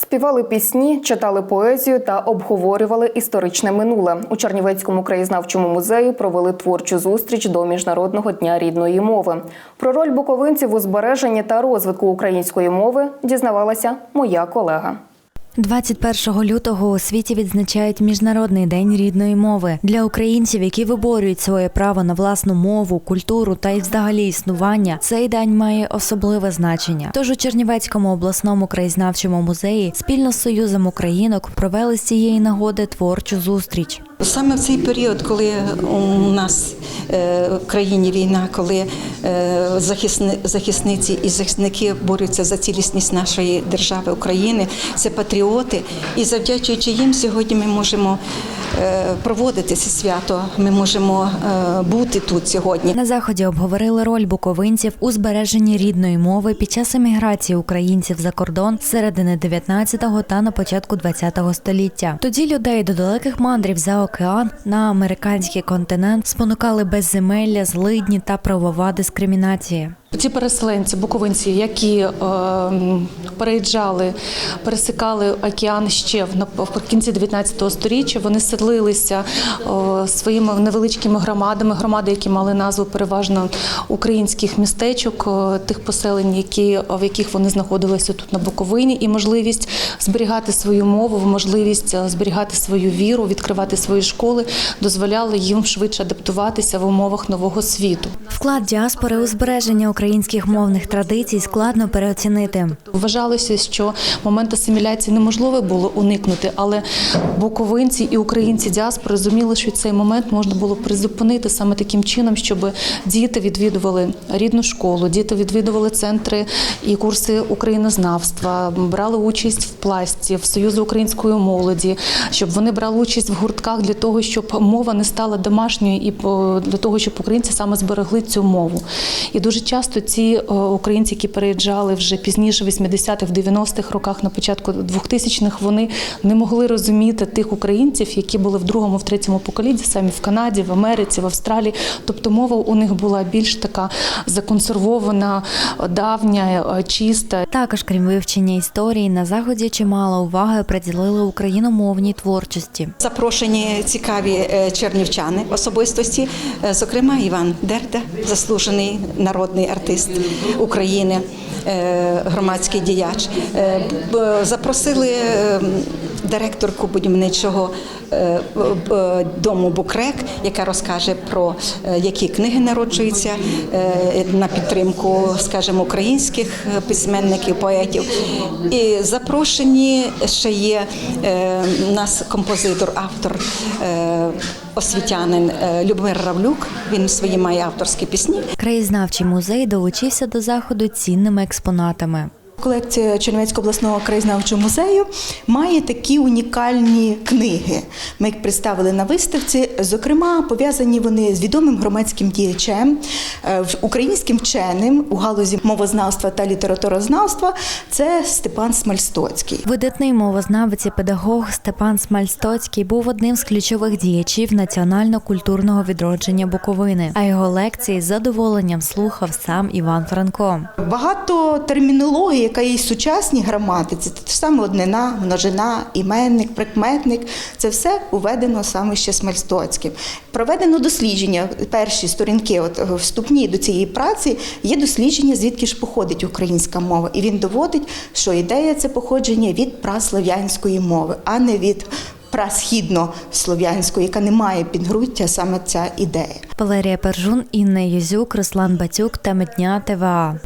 Співали пісні, читали поезію та обговорювали історичне минуле. У Чернівецькому краєзнавчому музеї провели творчу зустріч до Міжнародного дня рідної мови. Про роль буковинців у збереженні та розвитку української мови дізнавалася моя колега. 21 лютого у світі відзначають Міжнародний день рідної мови для українців, які виборюють своє право на власну мову, культуру та й взагалі існування. Цей день має особливе значення. Тож у Чернівецькому обласному краєзнавчому музеї спільно з Союзом Українок провели з цієї нагоди творчу зустріч. Саме в цей період, коли у нас е, в країні війна, коли е, захисни, захисниці і захисники борються за цілісність нашої держави України, це патріоти, і завдячуючи їм, сьогодні ми можемо е, проводити це свято. Ми можемо бути тут сьогодні. На заході обговорили роль буковинців у збереженні рідної мови під час еміграції українців за кордон з середини 19-го та на початку 20-го століття. Тоді людей до далеких мандрів за океан на американський континент спонукали безземелля, злидні та правова дискримінація. Ці переселенці, буковинці, які е, переїжджали, пересикали океан ще в в кінці 19 століття, вони селилися е, своїми невеличкими громадами, громади, які мали назву переважно українських містечок, е, тих поселень, які в яких вони знаходилися тут на Буковині, і можливість зберігати свою мову, можливість е, зберігати свою віру, відкривати свої школи, дозволяли їм швидше адаптуватися в умовах нового світу. Вклад діаспори у збереження українських мовних традицій складно переоцінити. Вважалося, що момент асиміляції неможливо було уникнути, але буковинці і українці діаспори розуміли, що цей момент можна було призупинити саме таким чином, щоб діти відвідували рідну школу, діти відвідували центри і курси українознавства, брали участь в пласті, в союзу української молоді, щоб вони брали участь в гуртках для того, щоб мова не стала домашньою, і для того, щоб українці саме зберегли цю мову. І дуже часто ці е, українці, які переїжджали вже пізніше, в 80-х, 90-х роках, на початку 2000-х, вони не могли розуміти тих українців, які були в другому, в третьому поколінні, самі в Канаді, в Америці, в Австралії. Тобто мова у них була більш така законсервована, давня, е, чиста. Також, крім вивчення історії, на заході чимало уваги приділили україномовній творчості. Запрошені цікаві е, чернівчани особистості, зокрема Іван Дерда, заслужений народний артист України, е, громадський діяч. Е, Запросили е, директорку будівничого дому Букрек, яка розкаже про які книги народжуються на підтримку, скажімо, українських письменників, поетів. І запрошені ще є нас композитор, автор. Освітянин е, Любомир Равлюк, він свої має авторські пісні. Краєзнавчий музей долучився до заходу цінними експонатами. Колекція Чернівецького обласного краєзнавчого музею має такі унікальні книги. Ми їх представили на виставці. Зокрема, пов'язані вони з відомим громадським діячем, е, українським вченим у галузі мовознавства та літературознавства. Це Степан Смальстоцький. Видатний мовознавець і педагог Степан Смальстоцький був одним з ключових діячів національно-культурного відродження Буковини. А його лекції з задоволенням слухав сам Іван Франко. Багато термінології, яка є сучасній граматиці, це саме однина, множина, іменник, прикметник. Це все уведено саме ще Смальстоцьким. Проведено дослідження. Перші сторінки, от е, вступні до цієї праці, є дослідження, звідки ж походить українська мова. І він доводить, що ідея це походження від праслов'янської мови, а не від прасхіднослов'янської, яка не має підґрунтя саме ця ідея. Валерія Пержун, Інна Юзюк, Руслан Батюк та Медня ТВА.